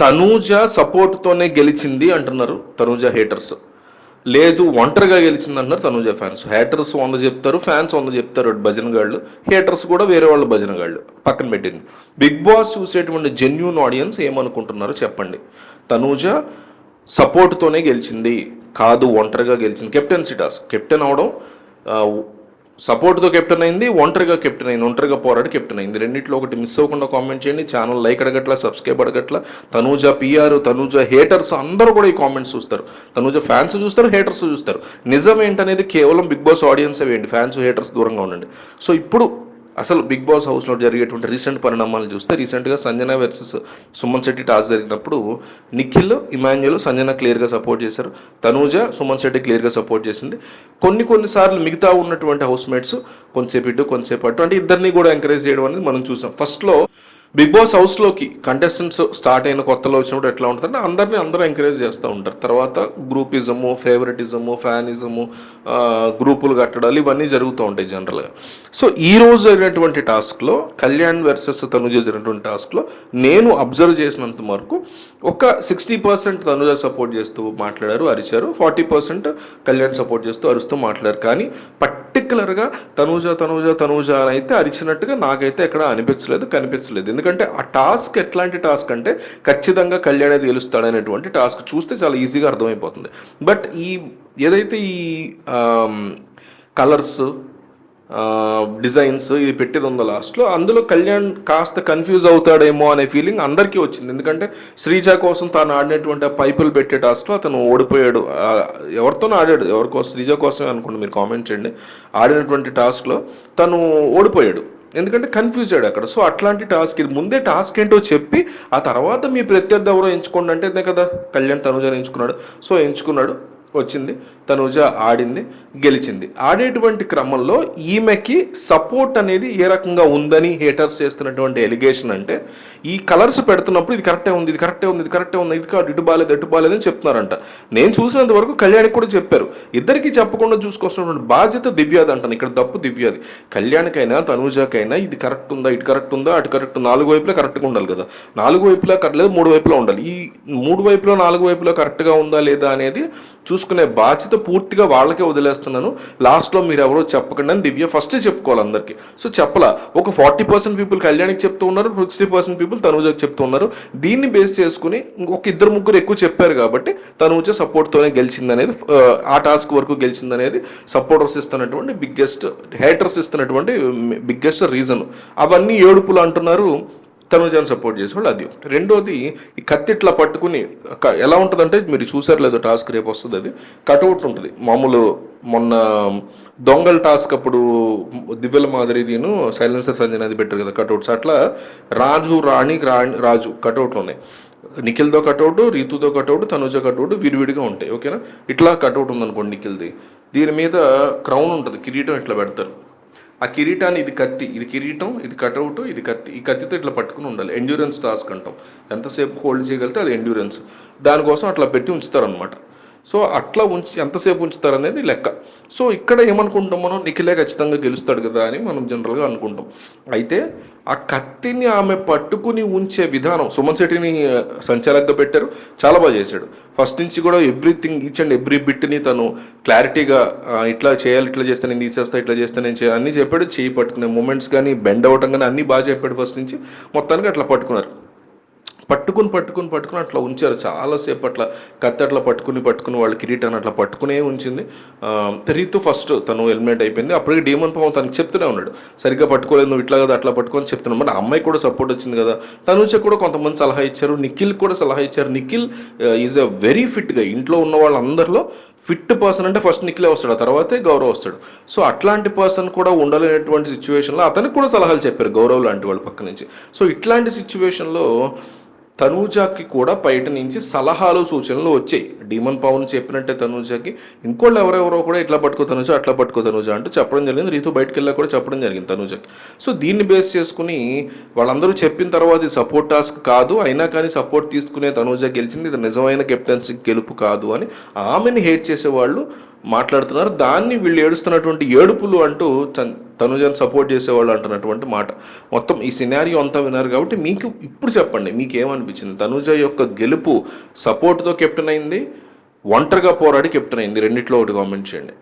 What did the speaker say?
తనూజ సపోర్ట్తోనే గెలిచింది అంటున్నారు తనూజ హేటర్స్ లేదు ఒంటరిగా గెలిచింది అంటున్నారు తనూజ ఫ్యాన్స్ హేటర్స్ వంద చెప్తారు ఫ్యాన్స్ వంద చెప్తారు భజన గాళ్ళు. హేటర్స్ కూడా వేరే వాళ్ళు భజన గాళ్ళు. పక్కన పెట్టింది. బిగ్ బాస్ చూసేటువంటి జెన్యున్ ఆడియన్స్ ఏమనుకుంటున్నారో చెప్పండి. తనూజ సపోర్ట్తోనే గెలిచింది. కాదు ఒంటరిగా గెలిచింది. కెప్టెన్సీ టాస్క్ కెప్టెన్ అవడం సపోర్ట్తో కెప్టెన్ అయింది ఒంటరిగా కెప్టెన్ అయింది ఒంటరిగా పోరాడి కెప్టెన్ అయింది. రెండిట్లో ఒకటి మిస్ అవ్వకుండా కామెంట్ చేయండి ఛానల్ లైక్ అడగట్ల సబ్స్క్రైబ్ అడగట్ల. తనూజ పిఆర్ తనూజ హేటర్స్ అందరూ కూడా ఈ కామెంట్స్ చూస్తారు. తనూజ ఫ్యాన్స్ చూస్తారు హేటర్స్ చూస్తారు. నిజం ఏంటనేది కేవలం బిగ్ బాస్ ఆడియన్స్ వేయండి ఫ్యాన్స్ హేటర్స్ దూరంగా ఉండండి. సో ఇప్పుడు అసలు బిగ్ బాస్ హౌస్లో జరిగేటువంటి రీసెంట్ పరిణామాలు చూస్తే రీసెంట్గా సంజన వర్సెస్ సుమన్ శెట్టి టాస్ జరిగినప్పుడు నిఖిల్ ఇమాన్యుల్ సంజన క్లియర్గా సపోర్ట్ చేశారు. తనూజ సుమన్ శెట్టి క్లియర్గా సపోర్ట్ చేసింది. కొన్ని కొన్నిసార్లు మిగతా ఉన్నటువంటి హౌస్ మేట్స్ కొంతసేపు ఇటు కొంతసేపు అటు అంటే ఇద్దరిని కూడా ఎంకరేజ్ చేయడం అనేది మనం చూసాం. ఫస్ట్లో బిగ్ బాస్ హౌస్లోకి కంటెస్టెంట్స్ స్టార్ట్ అయిన కొత్తలో వచ్చినప్పుడు ఎట్లా ఉంటుందంటే అందరినీ అందరూ ఎంకరేజ్ చేస్తూ ఉంటారు. తర్వాత గ్రూపిజము ఫేవరెటిజము ఫ్యానిజము గ్రూపులు కట్టడాలు ఇవన్నీ జరుగుతూ ఉంటాయి జనరల్గా సో ఈ రోజు జరిగినటువంటి టాస్క్లో కళ్యాణ్ వర్సెస్ తనుజ జరిగినటువంటి టాస్క్లో నేను అబ్జర్వ్ చేసినంత వరకు ఒక సిక్స్టీ పర్సెంట్ తనుజ సపోర్ట్ చేస్తూ మాట్లాడారు అరిచారు. ఫార్టీ పర్సెంట్ కళ్యాణ్ సపోర్ట్ చేస్తూ అరుస్తూ మాట్లాడారు. కానీ పర్టికులర్గా తనుజ తనుజ తనుజ అని అయితే అరిచినట్టుగా నాకైతే ఎక్కడ అనిపించలేదు కనిపించలేదు. ఎందుకంటే ఆ టాస్క్ ఎట్లాంటి టాస్క్ అంటే ఖచ్చితంగా కళ్యాణే తేలుస్తాడనేటువంటి టాస్క్ చూస్తే చాలా ఈజీగా అర్థమైపోతుంది. బట్ ఈ ఏదైతే ఈ కలర్స్ డిజైన్స్ ఇది పెట్టేది ఉందో లాస్ట్లో అందులో కళ్యాణ్ కాస్త కన్ఫ్యూజ్ అవుతాడేమో అనే ఫీలింగ్ అందరికీ వచ్చింది. ఎందుకంటే శ్రీజ కోసం తాను ఆడినటువంటి ఆ పైపులు పెట్టే టాస్క్లో అతను ఓడిపోయాడు. ఎవరితోనూ ఎవరితోనో ఆడాడు. ఎవరికోసం శ్రీజ కోసమే అనుకోండి మీరు కామెంట్ చేయండి. ఆడినటువంటి టాస్క్లో తను ఓడిపోయాడు. ఎందుకంటే కన్ఫ్యూజ్ అయ్యాడు అక్కడ. సో అట్లాంటి టాస్క్ ఇది. ముందే టాస్క్ ఏంటో చెప్పి ఆ తర్వాత మీ ప్రత్యర్థి ఎవరో ఎంచుకోండి అంటే అంతే కదా? కళ్యాణ్ తనుజని ఎంచుకున్నాడు. సో ఎంచుకున్నాడు. వచ్చింది తనుజ ఆడింది గెలిచింది. ఆడేటువంటి క్రమంలో ఈమెకి సపోర్ట్ అనేది ఏ రకంగా ఉందని హేటర్స్ చేస్తున్నటువంటి ఎలిగేషన్ అంటే ఈ కలర్స్ పెడుతున్నప్పుడు ఇది కరెక్టే ఉంది ఇది కరెక్టే ఉంది ఇది కరెక్టే ఉంది ఇది కాదు ఇటు బాలేదు ఇటు బాలేదు అని చెప్తున్నారంట. నేను చూసినంత వరకు కళ్యాణికి కూడా చెప్పారు. ఇద్దరికి చెప్పకుండా చూసుకొస్తున్నటువంటి బాధ్యత దివ్యాది అంటాను. ఇక్కడ తప్పు దివ్యాది. కళ్యాణికైనా తనుజకైనా ఇది కరెక్ట్ ఉందా ఇటు కరెక్ట్ ఉందా అటు కరెక్ట్ నాలుగు వైపులా కరెక్ట్గా ఉండాలి కదా. నాలుగు వైపులా కరెక్ట్ లేదు మూడు వైపులా ఉండాలి. ఈ మూడు వైపులా నాలుగు వైపులా కరెక్ట్గా ఉందా లేదా అనేది చూసుకునే బాధ్యత పూర్తిగా వాళ్ళకే వదిలేస్తున్నాను. లాస్ట్లో మీరు ఎవరో చెప్పకండి అని దివ్య ఫస్ట్ చెప్పుకోవాలి అందరికీ. సో చెప్పలా ఒక ఫార్టీ పర్సెంట్ పీపుల్ కళ్యాణ్కి చెప్తూ ఉన్నారు సిక్స్టీ పర్సెంట్ పీపుల్ తనూజకి చెప్తూ ఉన్నారు. దీన్ని బేస్ చేసుకుని ఒక ఇద్దరు ముగ్గురు ఎక్కువ చెప్పారు కాబట్టి తనూజ సపోర్ట్తోనే గెలిచిందనేది ఆ, ఆ టాస్క్ వరకు గెలిచిందనేది సపోర్టర్స్ ఇస్తున్నటువంటి బిగ్గెస్ట్ హేటర్స్ ఇస్తున్నటువంటి బిగ్గెస్ట్ రీజన్ అవన్నీ ఏడుపులు అంటున్నారు. తనుజాను సపోర్ట్ చేసేవాళ్ళు అది రెండోది ఈ కత్తి ఇట్లా పట్టుకుని ఎలా ఉంటుందంటే మీరు చూసారు లేదో టాస్క్ రేపు వస్తుంది అది. కట్అవుట్ ఉంటుంది. మామూలు మొన్న దొంగల టాస్క్ అప్పుడు దివ్యల మాదిరి దీను సైలెన్సర్ సంజయ్ అది పెట్టారు కదా కటౌట్స్. అట్లా రాజు రాణి రాణి రాజు కటౌట్లు ఉన్నాయి. నిఖిల్తో కటౌట్ రీతుతో కటౌట్ తనుజ కటౌట్ విడివిడిగా ఉంటాయి. ఓకేనా? ఇట్లా కటౌట్ ఉందనుకోండి నిఖిల్ది. దీని మీద క్రౌన్ ఉంటుంది. కిరీటం ఇట్లా పెడతారు. ఆ కిరీటాన్ని ఇది కత్తి ఇది కిరీటం ఇది కటౌట్ ఇది కత్తి. ఈ కత్తితో ఇట్లా పట్టుకుని ఉండాలి. ఎండ్యూరెన్స్ టాస్క్ అంటాం. ఎంతసేపు హోల్డ్ చేయగలిగితే అది ఎండ్యూరెన్స్ దానికోసం అట్లా పెట్టి ఉంచుతారనమాట సో అట్లా ఉంచి ఎంతసేపు ఉంచుతారనేది లెక్క. సో ఇక్కడ ఏమనుకుంటాం మనం? నిఖిలే ఖచ్చితంగా గెలుస్తాడు కదా అని మనం జనరల్గా అనుకుంటాం. అయితే ఆ కత్తిని ఆమె పట్టుకుని ఉంచే విధానం సుమన్ శెట్టిని ఆ, పెట్టారు. చాలా బాగా చేశాడు. ఫస్ట్ నుంచి కూడా ఎవ్రీథింగ్ ఈచ్ అండ్ ఎవ్రీ బిట్ని తను క్లారిటీగా ఇట్లా చేయాలి ఇట్లా చేస్తే నేను తీసేస్తా ఇట్లా చేస్తే నేను చేయాలి అన్నీ చెప్పాడు. చేయి పట్టుకునే మూమెంట్స్ కానీ బెండ్ అవ్వటం కానీ అన్నీ బాగా చెప్పాడు ఫస్ట్ నుంచి. మొత్తానికి అట్లా పట్టుకున్నారు. పట్టుకుని పట్టుకుని పట్టుకుని అట్లా ఉంచారు. చాలాసేపు అట్లా కత్తి అట్లా పట్టుకుని పట్టుకుని వాళ్ళ కిరీటాన్ని అట్లా పట్టుకునే ఉంచింది. రీతు ఫస్ట్ తను హెల్మెట్ అయిపోయింది. అప్పటికి డీమన్ పవన్ తనకి చెప్తూనే ఉన్నాడు. సరిగ్గా పట్టుకోలేదు నువ్వు ఇట్లా కదా అట్లా పట్టుకొని చెప్తున్నావు మరి అమ్మాయి కూడా సపోర్ట్ వచ్చింది కదా. తనుజ కూడా కొంతమంది సలహా ఇచ్చారు. నిఖిల్ కూడా సలహా ఇచ్చారు. నిఖిల్ ఈజ్ అ వెరీ ఫిట్గా ఇంట్లో ఉన్న వాళ్ళందరిలో ఫిట్ పర్సన్ అంటే ఫస్ట్ నిఖిలే వస్తాడు. ఆ తర్వాతే గౌరవ్ వస్తాడు. సో అట్లాంటి పర్సన్ కూడా ఉండలేనటువంటి సిచ్యువేషన్లో అతనికి కూడా సలహాలు చెప్పారు గౌరవ్ లాంటి వాళ్ళ పక్క నుంచి. సో ఇట్లాంటి సిచ్యువేషన్లో తనూజాకి కూడా బయట నుంచి సలహాలు సూచనలు వచ్చాయి. డీమన్ పవన్ చెప్పినట్టే తనూజాకి ఇంకోళ్ళు ఎవరెవరో కూడా ఇట్లా పట్టుకో తనూజ అట్లా పట్టుకో తనూజ అంటూ చెప్పడం జరిగింది. రీతు బయటకు వెళ్ళా కూడా చెప్పడం జరిగింది తనూజకి. సో దీన్ని బేస్ చేసుకుని వాళ్ళందరూ చెప్పిన తర్వాత ఇది సపోర్ట్ టాస్క్ కాదు. అయినా కానీ సపోర్ట్ తీసుకునే తనూజ గెలిచింది. ఇది నిజమైన కెప్టెన్సీ గెలుపు కాదు అని ఆమెని హేట్ చేసేవాళ్ళు మాట్లాడుతున్నారు. దాన్ని వీళ్ళు ఏడుస్తున్నటువంటి ఏడుపులు అంటూ తన్- సపోర్ట్ చేసేవాళ్ళు అంటున్నటువంటి మాట. మొత్తం ఈ సినారియో అంతా విన్నారు కాబట్టి మీకు ఇప్పుడు చెప్పండి మీకు ఏమనిపించింది తనుజ యొక్క గెలుపు సపోర్ట్తో కెప్టెన్ అయింది ఒంటరిగా పోరాడి కెప్టెన్ అయింది. రెండిట్లో ఒకటి కామెంట్ చేయండి.